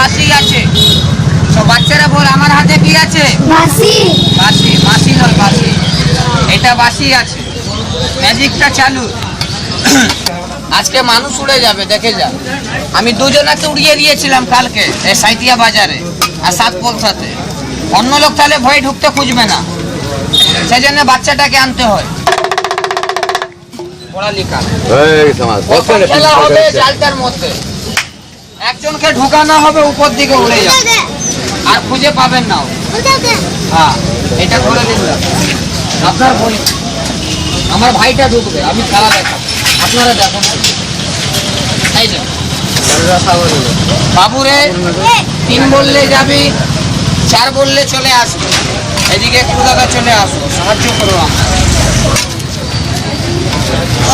বাসি আছে। তো বাচ্চারা বল আমার হাতে কি আছে? বাসি বাসি বাসি নয় বাসি এটা বাসি আছে। ম্যাজিকটা চালু। আজকে মানুষ উড়ে যাবে দেখে যা। আমি দুজনাকে উড়িয়ে দিয়েছিলাম কালকে এই সাইতিয়া বাজারে আর সাত পলসাতে অন্য লোক তাহলে ভয়ে ঢুকতে খুঁজবে না। সেই জন্য বাচ্চাটাকে আনতে হয়। পড়ালেখা। এই সমাজ বসেন খেলা হবে জালটার মধ্যে। একজনকে ঢুকানো হবে উপর দিকে উড়ে যাবে। আর খুঁজে পাবেন না হ্যাঁ এটা করে দিন আপনার বই আমার ভাইটা ঢুকবে আমি খেলা দেখাবো। আপনারা দেখুন। তাই না বাবুরে তিন বললে যাবি চার বললে চলে আসবে। এদিকে একটু দাদা চলে আসো সাহায্য করো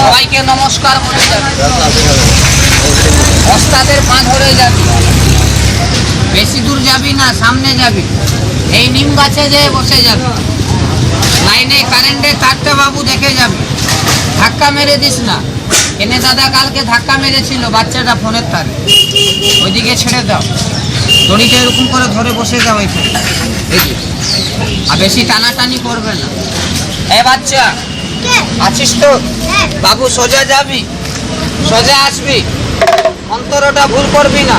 সবাইকে নমস্কার বলে যাবে ওস্তাদের পা ধরে যাবি। বেশি দূর যাবি না সামনে যাবি। এই নিম গাছে যে বসে যাবি। লাইনে কারেন্টে তারটা বাবু দেখে যাবি। ধাক্কা মেরে দিস না। এনে দাদা কালকে ধাক্কা মেরেছিল বাচ্চাটা ফোনের তারে। ওইদিকে ছেড়ে দাও। দড়িটা এরকম করে ধরে বসে যাও এখানে। এই আর বেশি টানাটানি করবে না। এ বাচ্চা আছিস তো? বাবু সোজা যাবি? সোজা আসবি? অন্তরটা ভুল করবি না।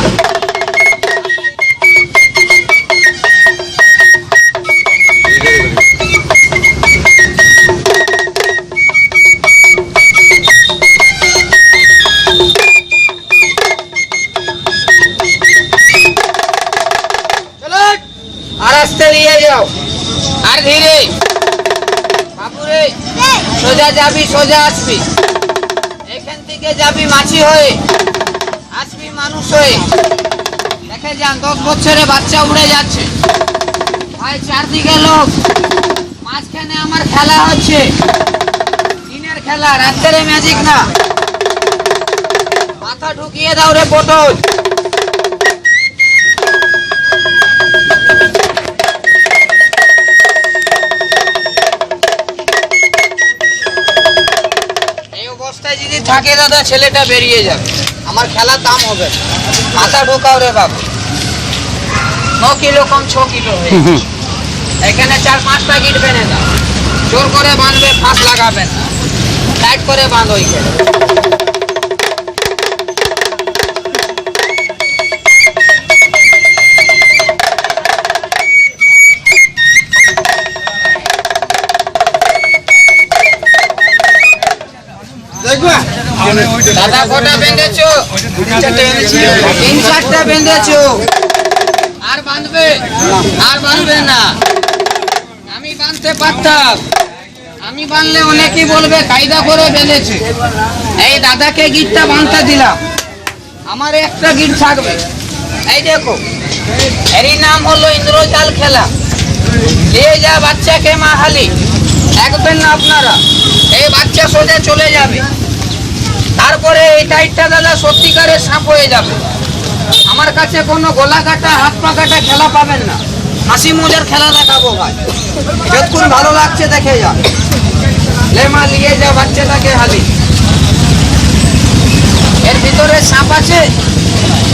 আর ধীরে। বাবুরে সোজা যাবি সোজা আসবি। এখান থেকে যাবি মাছি হয়ে। আসবি মানুষ হয়ে দেখে যান দশ বছরে বাচ্চা উড়ে যাচ্ছে। ভাই, চারদিকে লোক। মাঝখানে আমার খেলা হচ্ছে। দিনের খেলা রাত্রের ম্যাজিক না। মাথা ঢুকিয়ে দাও রে পটল। এই অবস্থায় যদি থাকে দাদা, ছেলেটা বেরিয়ে যাবে। আমার খেলা দাম হবে। মাথা ঢোকাও রে বাবু ন কিলো কম ছ কিলো এখানে চার পাঁচটা গিট বেঁধে দাও। জোর করে বাঁধবে ফাঁস লাগাবেন না। টাইট করে বাঁধো ওইখানে দাদা কটা বেঁধেছো? তিন চারটা বেঁধেছো। আর বাঁধবে? আর বাঁধবে না। আমি বাঁধতে পারতাম। আমি বাঁধলে অনেকেই বলবে, কায়দা করে বেঁধেছে। এই দাদাকে গিটটা বাঁধতে দিলাম। আমার একটা গিট থাকবে। এই দেখো, এরই নাম হলো ইন্দ্রজাল খেলা। নিয়ে যা বাচ্চাকে মাহালি দেখবেন না আপনারা। এই বাচ্চা সোজা চলে যাবে। তারপরে এই টাইটটা দাদা সত্যিকারের সাপ হয়ে যাবে। আমার কাছে কোনো গলা কাটা হাত পা কাটা খেলা পাবেন না। হাসি মজার খেলা দেখাবো ভাই। যতক্ষণ ভালো লাগছে দেখে যা লেমা নিয়ে যা বাচ্চাটাকে হালি। এর ভিতরে সাপ আছে?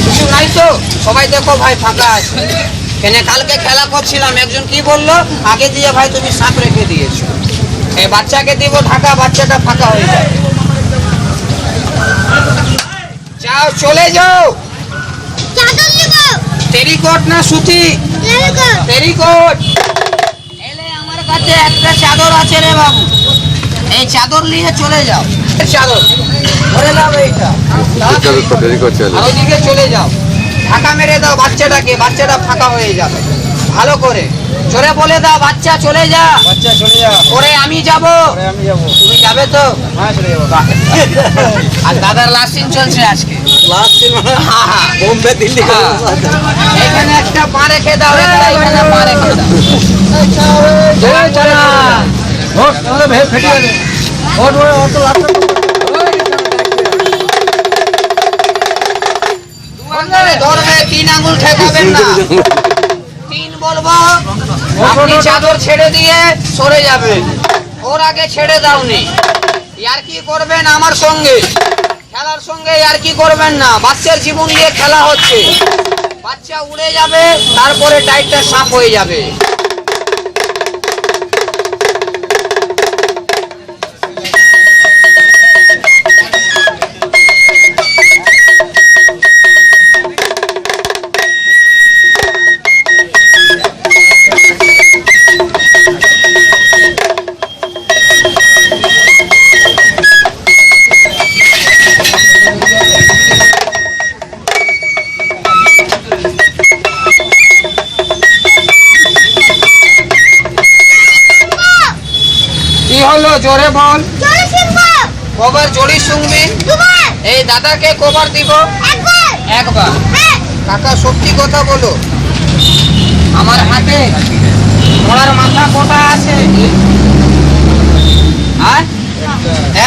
কিছু নাই তো? সবাই দেখো ভাই ফাঁকা আছে। কেন কালকে খেলা করছিলাম, একজন কি বলল? আগে দিয়ে ভাই তুমি সাপ রেখে দিয়েছ। এই বাচ্চাকে দিব ঢাকা, বাচ্চাটা ফাঁকা হয়ে যায় যাও চলে যাও। চাদর নিব। টেরিকট না সুতি? টেরিকট এলে আমার কাছে একটা চাদর আছে রে বাবু। এই চাদর নিয়ে চলে যাও। চাদর। ধরে নাও এইটা। আর ওইদিকে চলে যাও। ঢাকা মেরে দাও বাচ্চাটাকে। বাচ্চাটা ফাঁকা হয়ে যাবে। ভালো করে। চলে বলে দাও বাচ্চা চলে যা। বাচ্চা চলে যা। ওরে আমি যাব। পরে আমি যাব। তুমি যাবে তো? হ্যাঁ চলে যাব। আর দাদার লাস্টিং চলছে আজকে। বোম্বে দিল্লি। হ্যাঁ। এখানে একটা পা রেখে দাও একটা এখানে পা রেখে দাও। ফেটে যাবে। ভোট অত লাভ দু তিন আঙ্গুল ঠেকাবেন না। তিন বলব আপনি চাদর ছেড়ে দিয়ে সরে যাবেন। ওর আগে ছেড়ে দাওনি। ইয়ার কি করবেন আমার সঙ্গে? খেলার সঙ্গে আর কি করবেন না? বাচ্চার জীবন দিয়ে খেলা হচ্ছে। বাচ্চা উড়ে যাবে, তারপরে টাইটটা সাফ হয়ে যাবে। জোরে বল। জোরে শুনব। কবার জড়ি শুনবি? দুবার। এই দাদাকে কবার দিব? একবার। একবার। হ্যাঁ। কাকা সত্যি কথা বলো। আমার হাতে ঘোড়ার মাথা কটা আছে? আর?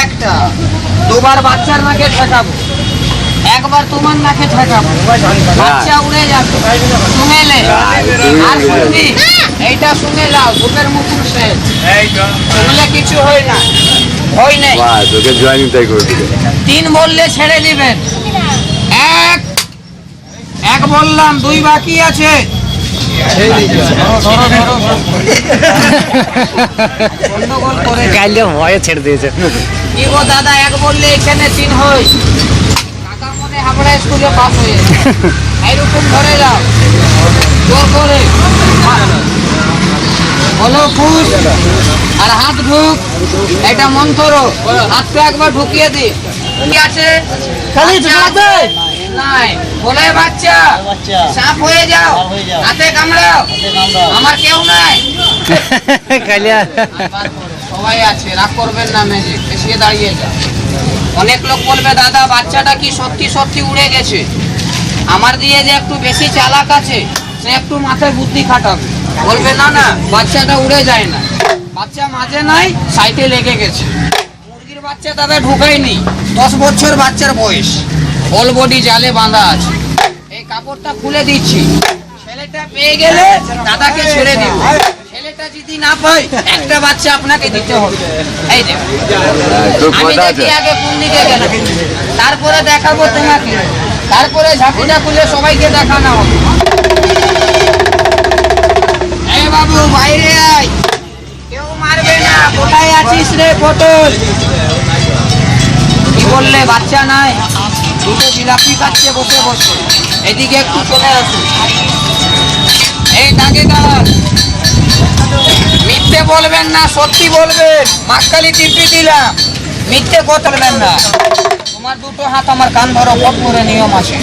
একটা। দুবার বাচ্চার নাকে ঠেকাবো। একবার তোমার নাকে ঠেকাবো। বাচ্চা উড়ে যাবে। শুনেলে আর শুনবি? এইটা শুনে যাও বুকের মুকুর শেষ শুনলে কিছু হয় না হয় নাই। তোকে জয়েনিং তাই করে দিলে তিন বললে ছেড়ে দিবেন। এক এক বললাম দুই বাকি আছে। ভয়ে ছেড়ে দিয়েছে। কি গো দাদা এক বললে এখানে তিন হই কাকা মনে হাবড়া স্কুলে পাস হয়ে এইরকম ধরে যাও জোর করে। বলো ফুস আর হাত ঢুক এটা মন্ত্র। হাতটা একবার ঢুকিয়ে দি কি আছে? খালি নাই। বলে বাচ্চা। সাপ হয়ে যাও। হাতে কামড়াও। আমার কেউ নাই। সবাই আছে রাগ করবেন না ম্যাজিক দাঁড়িয়ে অনেক লোক বলবে দাদা বাচ্চাটা কি সত্যি সত্যি উড়ে গেছে? আমার দিয়ে যে একটু বেশি চালাক আছে সে একটু মাথায় বুদ্ধি খাটাবে। বলবে না না বাচ্চাটা উড়ে যায় না। বাচ্চা মাঝে নাই সাইটে লেগে গেছে। মুরগির বাচ্চা দাদা ঢুকায়নি। দশ বছর বাচ্চার বয়স। অল বডি জালে বাঁধা আছে। এই কাপড়টা খুলে দিচ্ছি। ছেলেটা পেয়ে গেলে দাদাকে ছেড়ে দিব। ছেলেটা যদি না পাই একটা বাচ্চা আপনাকে দিতে হবে। এই আমি দেখি আগে কোন দিকে গেল তারপরে দেখাবো তোমাকে। তারপরে ঝাঁকুটা খুলে সবাইকে দেখানো হবে। বাবু, বাইরে আয়। কেউ মারবে না। কোথায় আছিস রে পটল? কি বললে, বাচ্চা নাই। দুটো জিলাপি খাচ্ছে, বসে বসে। এদিকে একটু চলে আসুন এই দাঁড়ান মিথ্যে বলবেন না, সত্যি বলবেন। মাকালি টিপি দিলাম। মিথ্যে বলবেন না। তোমার দুটো হাত আমার কান ধরো কট করে নিয়ম আছে।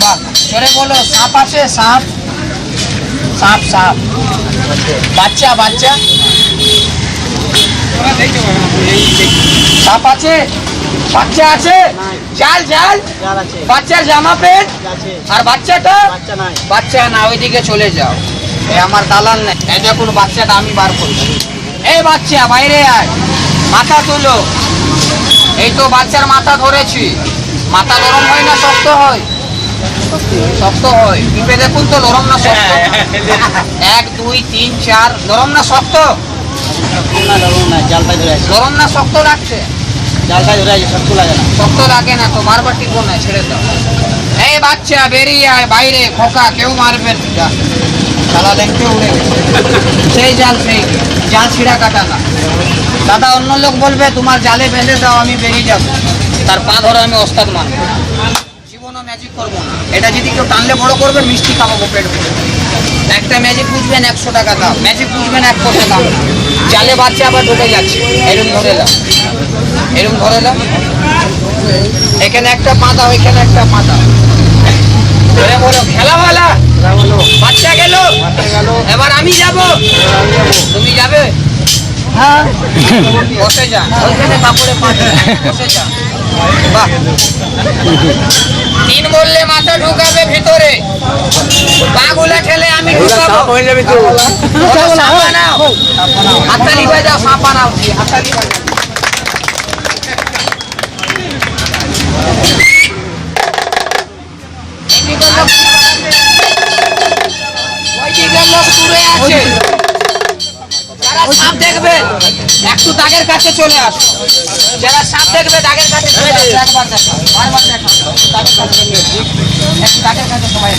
বাহ, জোরে বলো, সাপ আছে, সাপ? সাপ সাপ বাচ্চা বাচ্চা। সাপ আছে? বাচ্চা আছে? জাল জাল। বাচ্চার জামা প্যান্ট? আর বাচ্চাটা? বাচ্চা না ওইদিকে চলে যাও। এ আমার দালাল নেই। এই দেখুন বাচ্চাটা আমি বার করছি। এই বাচ্চা বাইরে আয়। মাথা তুলো। এই তো বাচ্চার মাথা ধরেছি। মাথা নরম হয় না শক্ত হয়? শক্ত হয়। টিপে দেখুন তো? নরম না শক্ত? এক দুই তিন চার। নরম না শক্ত? নরম না শক্ত লাগছে? শক্ত লাগে না তো বারবার টিপো না ছেড়ে দাও। এই বাচ্চা বেরিয়ে আয় বাইরে খোকা কেউ মারবে না। যা। শালা দেখতে উড়ে সেই জাল সেই। জাল ছিঁড়া কাটা না। দাদা অন্য লোক বলবে তোমার জালে বেঁধে দাও আমি বেরিয়ে যাব। তার পা ধরে আমি ওস্তাদ মানবো ম্যাজিক করব না। এটা যদি কেউ টানলে বড় করবে মিষ্টি খাওয়াবো পেট ভরে একটা ম্যাজিক বুঝবেন একশো টাকা দাম। ম্যাজিক বুঝবেন এক পয়সা দাম। জালে বাচ্চা আবার ঢুকে যাচ্ছে। এরকম ধরে দাও এরকম ধরে দাও এখানে একটা পাতা ওইখানে একটা পাতা। ধরে বলো খেলা ভালা? বাচ্চা গেল। এবার আমি যাব। তুমি যাবে? হ্যাঁ। বসে যা। ওইখানে কাপড়ে বসে যা। বাহ। তিন বললে মাথা ঢুকাবে ভিতরে। পাগুলা খেলে আমি ঢুকাবো। হয়ে যাবি তো। ওটা সাপা নাও। হাতালি সাপা নাও। হাতালি যাও। এইদিকে লোক দূরে আছে। যারা সাপ দেখবে একটু দাগের কাছে চলে আসো। যারা সাপ দেখবে দাগের কাছে চলে আসো। একবার দেখো বারবার দেখো দাগের কাছে একটু দাগের কাছে সবাই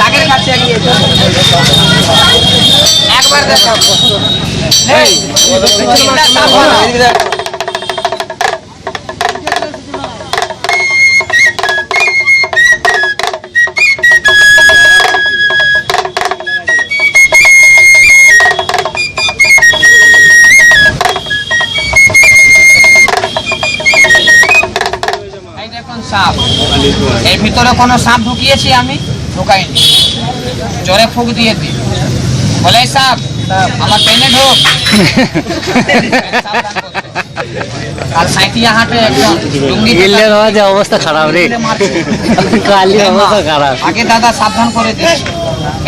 দাগের কাছে এগিয়ে একবার দেখো এই, এর ভিতরে কোনো সাপ ঢুকিয়েছি আমি ঢুকাইনি। জোরে ফুক দিয়ে দিই। বলে সাপ আমার পেনে ঢোক। হাটে একজন লুঙ্গি অবস্থা খারাপ রে। কালি অবস্থা খারাপ। আগে দাদা সাবধান করে দিচ্ছি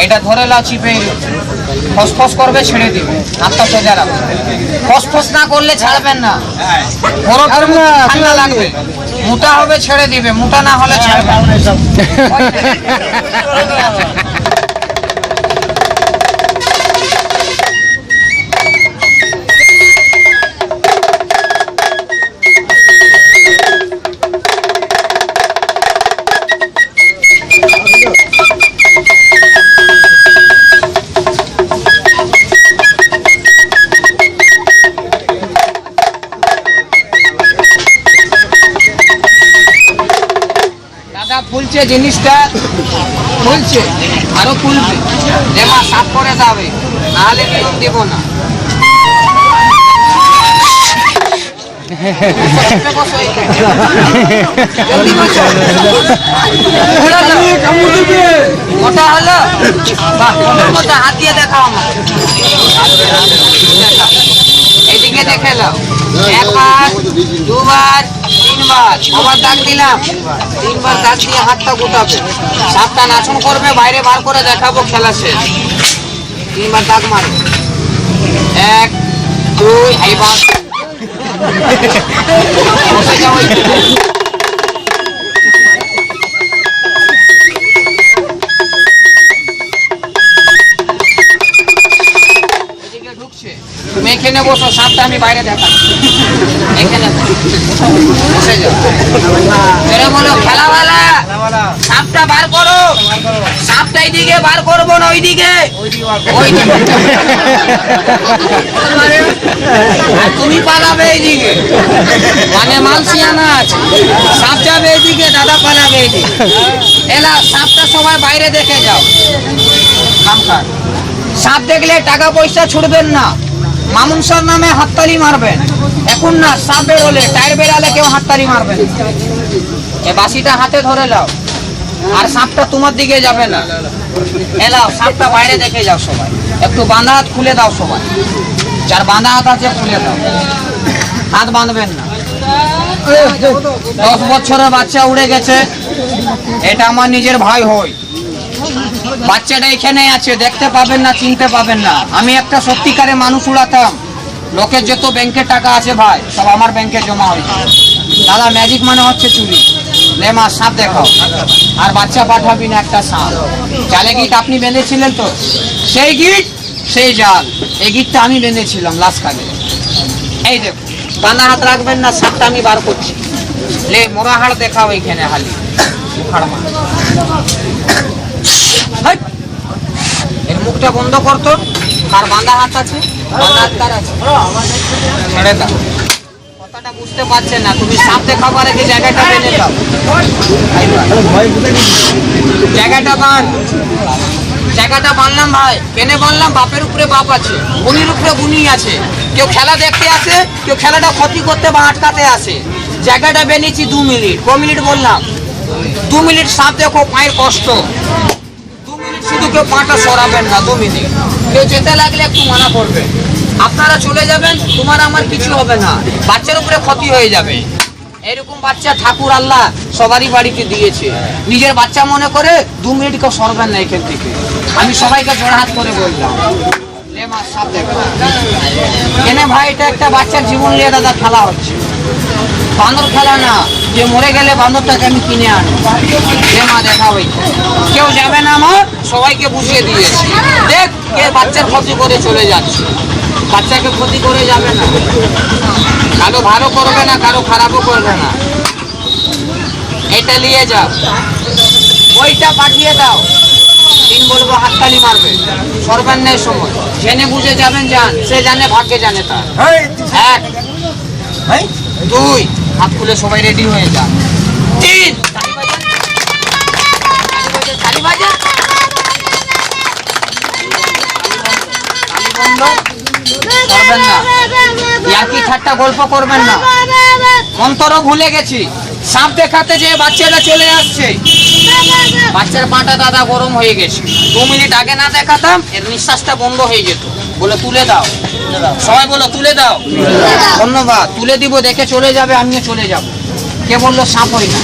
এটা ধরে লাও চিপে ফসফস করবে ছেড়ে দিবে। হাতটা সোজা রাখবে। ফসফস না করলে ছাড়বেন না। বড় ঠান্ডা লাগবে। মোটা হবে ছেড়ে দিবে মোটা না হলে ছেড়ে ছাড়বে না। জিনিসটা ফুলছে আরও ফুলবে দেমা সাফ করে যাবে, নাহলে নিয়ম দেব না। দেখাও আমার এইদিকে দেখে নাও। একবার দুবার তিনবার। আবার দাগ দিলাম। তিনবার দাগ দিয়ে হাতটা গোটাবে। সাতটা নাচন করবে বাইরে বার করে দেখাবো খেলা শেষ। তিনবার দাগ মার। এক দুই এইবার। আমি বাইরে সাপটা বার করো। সাপটা এইদিকে বার করব না ওইদিকে? তুমি পালাবে এইদিকে। মানে মালসিয়ানা আছে সাপ যাবে এইদিকে, দাদা পালাবে এইদিকে। এলা, সাপটা সবাই বাইরে দেখে যাও। সাপ দেখলে টাকা পয়সা ছুটবেন না। মামুন স্যার নামে হাততালি মারবেন। এখন না, সাপ বেরোলে টায়ার বেরালে কেউ হাততালি মারবেন। এ বাসিটা হাতে ধরে লাও। আর সাপটা তোমার দিকে যাবে না। এলাও সাপটা বাইরে দেখে যাও সবাই। একটু বাঁধা হাত খুলে দাও সবাই। যার বাঁধা হাত আছে, খুলে দাও। হাত বাঁধবেন না। দশ বছরের বাচ্চা উড়ে গেছে। এটা আমার নিজের ভাই হয় বাচ্চাটা এখানে আছে, দেখতে পাবেন না, চিনতে পাবেন না। আমি একটা সত্যিকারে মানুষ উড়াতাম। লোকের যত ব্যাংকে টাকা আছে ভাই, সব আমার ব্যাংকে জমা হয়েছে দাদা ম্যাজিক মানে হচ্ছে চুরি। লে মা, সাপ দেখাও। আর বাচ্চা পাঠাবি না একটা সাপ। জালে গিট আপনি বেঁধেছিলেন তো? সেই গিট, সেই জাল। এই গিটটা আমি বেঁধেছিলাম লাস্ট কালে এই দেখো, বাঁধা হাত রাখবেন না, সাপটা আমি বার করছি। লে মোরা হাড় দেখাও এইখানে হালি। এর মুখটা বন্ধ করতো তার। বাঁধা হাত আছে আছে। ছেড়ে দাও কথাটা বুঝতে না। তুমি সাপ দেখাবো আর কি জায়গাটা জায়গাটা জায়গাটা বানলাম ভাই। কেনে বানলাম বাপের উপরে বাপ আছে। বুনির উপরে বুনি আছে। কেউ খেলা দেখতে আসে, কেউ খেলাটা ক্ষতি করতে বা আটকাতে আসে। জায়গাটা বেনিয়েছি দু মিনিট। ক মিনিট বললাম। দু মিনিট সাপ দেখো, পায়ের কষ্ট। কেউ পাটা সরাবেন না, দু মিনিট। কেউ যেতে লাগলে একটু মানা করবে। আপনারা চলে যাবেন, তোমার আমার কিছু হবে না। বাচ্চার উপরে ক্ষতি হয়ে যাবে। এরকম বাচ্চা ঠাকুর আল্লাহ সবারই বাড়িতে দিয়েছে। নিজের বাচ্চা মনে করে দু মিনিট কেউ সরবেন না এখান থেকে। আমি সবাইকে জোড়হাত করে বললাম। দেখো। ভাই, এটা একটা বাচ্চার জীবন নিয়ে দাদা খেলা হচ্ছে। বান্দর খেলা না। যে মরে গেলে বান্দরটাকে আমি কিনে আনি যে মা দেখা হই। কেউ যাবে না আমার সবাইকে বুঝিয়ে দিয়েছি। দেখ কে বাচ্চার ক্ষতি করে চলে যাচ্ছে। বাচ্চাকে ক্ষতি করে যাবে না। কারও ভালো করবে না কারও খারাপও করবে না। এটা নিয়ে যাও ওইটা পাঠিয়ে দাও। তিন বলব হাততালি মারবে। সর্বান্যায় সময়। জেনে বুঝে যাবেন যান সে জানে ভাগ্যে জানে তার। এক দুই। হাত খুলে সবাই রেডি হয়ে যান। করবেন ঠাট্টা গল্প করবেন না। মন্ত্র ভুলে গেছি। সাপ দেখাতে বাচ্চাটা চলে আসছে। বাচ্চার পাটা দাদা গরম হয়ে গেছে। দু মিনিট আগে না দেখাতাম, এর নিঃশ্বাসটা বন্ধ হয়ে যেত। বলে তুলে দাও। সবাই বলো তুলে দাও। ধন্যবাদ। তুলে দিব, দেখে চলে যাবে, আমিও চলে যাব। কে বলল সাপ হই না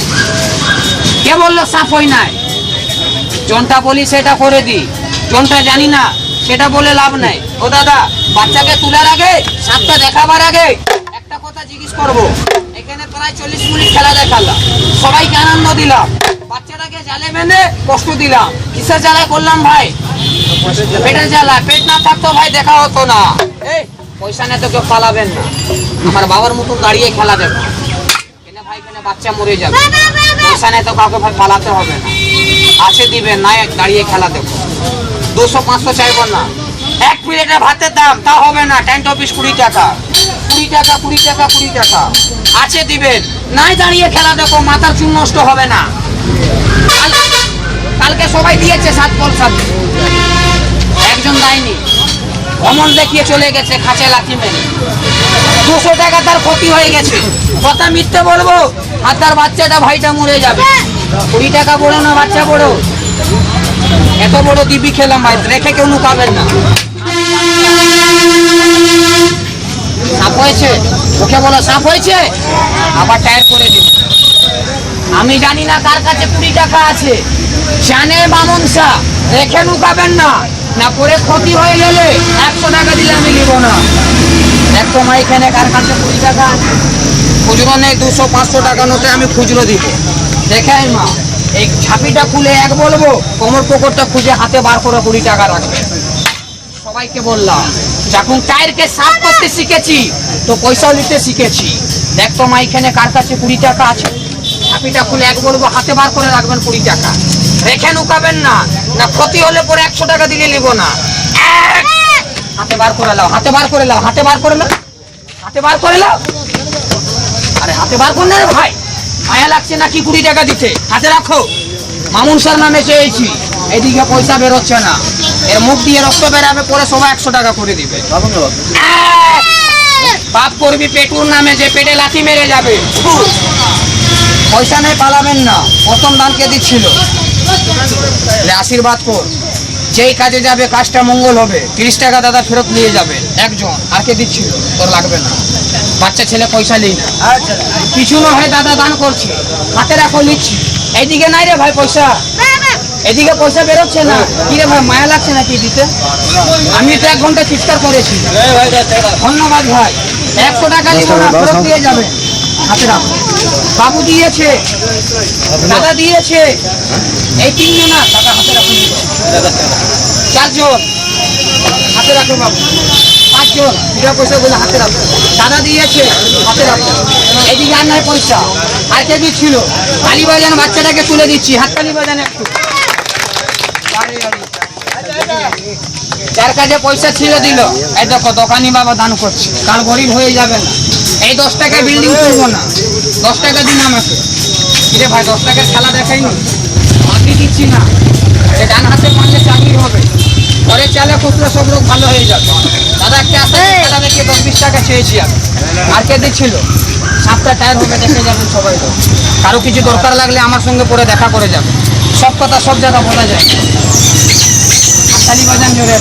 কে বলল সাপ হই নাই? জনটা বলি সেটা করে দি। জনটা জানি না, সেটা বলে লাভ নাই। ও দাদা, বাচ্চাকে তোলার আগে, সাপটা দেখাবার আগে একটা কথা জিজ্ঞেস করব। এখানে প্রায় চল্লিশ মিনিট খেলা দেখালাম। সবাইকে আনন্দ দিলাম। বাচ্চাটাকে জালে বেঁধে কষ্ট দিলাম। কিসের জ্বালায় করলাম ভাই? পেটের জ্বালা, পেট না থাকতো ভাই, দেখা হতো না। এই, পয়সা নিয়ে তো কেউ পালাবেন না। আমার বাবার মতন দাঁড়িয়ে খেলা দেবো। ভাই, কেনে বাচ্চা মরে যাবে। পয়সা নেই তো কাউকে ভাই পালাতে হবে না। আছে দিবেন না দাঁড়িয়ে খেলা দেবো। দুশো, পাঁচশো চাইব না। এক প্লেটে ভাতের দাম, তা হবে না। টেন্ট অফিস কুড়ি টাকা। কুড়ি টাকা কুড়ি টাকা কুড়ি টাকা। আছে দিবেন। নাই দাঁড়িয়ে খেলা দেখো মাথার চুন নষ্ট হবে না। কালকে সবাই দিয়েছে সাত পল সাত একজন দেয়নি। অমন দেখিয়ে চলে গেছে খাঁচে লাথি মেরে। দুশো টাকা তার ক্ষতি হয়ে গেছে। কথা মিথ্যে বলব? আর তার বাচ্চাটা ভাইটা মরে যাবে। কুড়ি টাকা বড়ো না বাচ্চা বড়ো। এত বড় দিবি খেলাম ভাই, রেখে কেউ লুকাবেন না। সাপ হয়েছে? ওকে বলো, সাপ হয়েছে? আবার টায়ার করে দিন। আমি জানি না কার কাছে কুড়ি টাকা আছে। জানে বামন শাহ রেখে লুকাবেন না। না করে ক্ষতি হয়ে গেলে একশো টাকা দিলে আমি নিব না। একশো মা, এখানে কার কাছে কুড়ি টাকা খুচরো নেই, দুশো, পাঁচশো টাকা নোটে আমি খুচরো দিব। দেখে আয় মা, এই ছাপিটা খুলে এক বলব, কোমর পকরটা খুঁজে হাতে বার করে কুড়ি টাকা রাখবে। সবাইকে বললাম, যখন টায়ারকে সাফ করতে শিখেছি, তো পয়সাও নিতে শিখেছি। দেখ তো মা, এখানে কার কাছে কুড়ি টাকা আছে? ছাপিটা খুলে এক বলব হাতে বার করে রাখবেন কুড়ি টাকা। রেখে নুকাবেন না না ক্ষতি হলে পরে একশো টাকা দিলে নিব না। এক! হাতে বার করে লাও হাতে বার করে লাও হাতে বার করে লাও হাতে বার করে লাও। আরে হাতে বার কর না ভাই মায়া লাগছে নাকি কুড়ি টাকা দিতে? হাতে রাখো। মামুন স্যার নামে চেয়েছি এদিকে পয়সা বেরোচ্ছে না। এর মুখ দিয়ে রক্ত বেরাবে পরে সবাই একশো টাকা করে দিবে! পাপ করবি পেটুর নামে যে পেটে লাথি মেরে যাবে! পয়সা নেই পালাবেন না। প্রথম দানকে দিচ্ছিল? আশীর্বাদ কর। যেই কাজে যাবে কাজটা মঙ্গল হবে। তিরিশ টাকা দাদা ফেরত নিয়ে যাবে একজন। আর কে দিচ্ছিল? তোর লাগবে না। বাচ্চা ছেলে পয়সা নেই না। কিছু না হয় দাদা দান করছে। হাতে রাখো নিচ্ছি এইদিকে নাই রে ভাই পয়সা। এদিকে পয়সা বেরোচ্ছে না। কি রে ভাই মায়া লাগছে না নাকি দিতে? আমি তো এক ঘণ্টা চিৎকার করেছি। ধন্যবাদ ভাই। একশো টাকা দিব না ফেরত দিয়ে যাবে। হাতে রাখো। বাবু দিয়েছে। দাদা দিয়েছে। এই তিনজন না টাকা হাতে রাখুন। চারজন। হাতে রাখো বাবু। পাঁচজন। বিনা পয়সা বলে হাতে রাখো। দাদা দিয়েছে। হাতে রাখো। এদিকে আর নাই পয়সা। আর কে ছিল। কালী বাজান বাচ্চাটাকে তুলে দিচ্ছি। হাত কালী বাজান একটু। যার কাছে পয়সা ছিল দিল। এই দেখো, দোকানি বাবা দান করছে। কাল গরিব হয়ে যাবে না। এই দশ টাকায় বিল্ডিং তুলবো না। দশ টাকা দিন আমাকে। কিরে ভাই দশ টাকার খেলা দেখাই নি? বাকি দিচ্ছি না। যে ডান হাতে পারলে চাকরি হবে। পরে চালে খুচরো সব লোক ভালো হয়ে যাবে। দাদা একটা আসে খেলা দেখে দশ বিশ টাকা চেয়েছি আমি। আর কে দিচ্ছিল? সাতটা টায়ার হবে দেখে যাবেন সবাই তো। কারও কিছু দরকার লাগলে আমার সঙ্গে পরে দেখা করে যাবে। সব কথা সব জায়গা বলা যায়। হাততালি বাজান জোরে।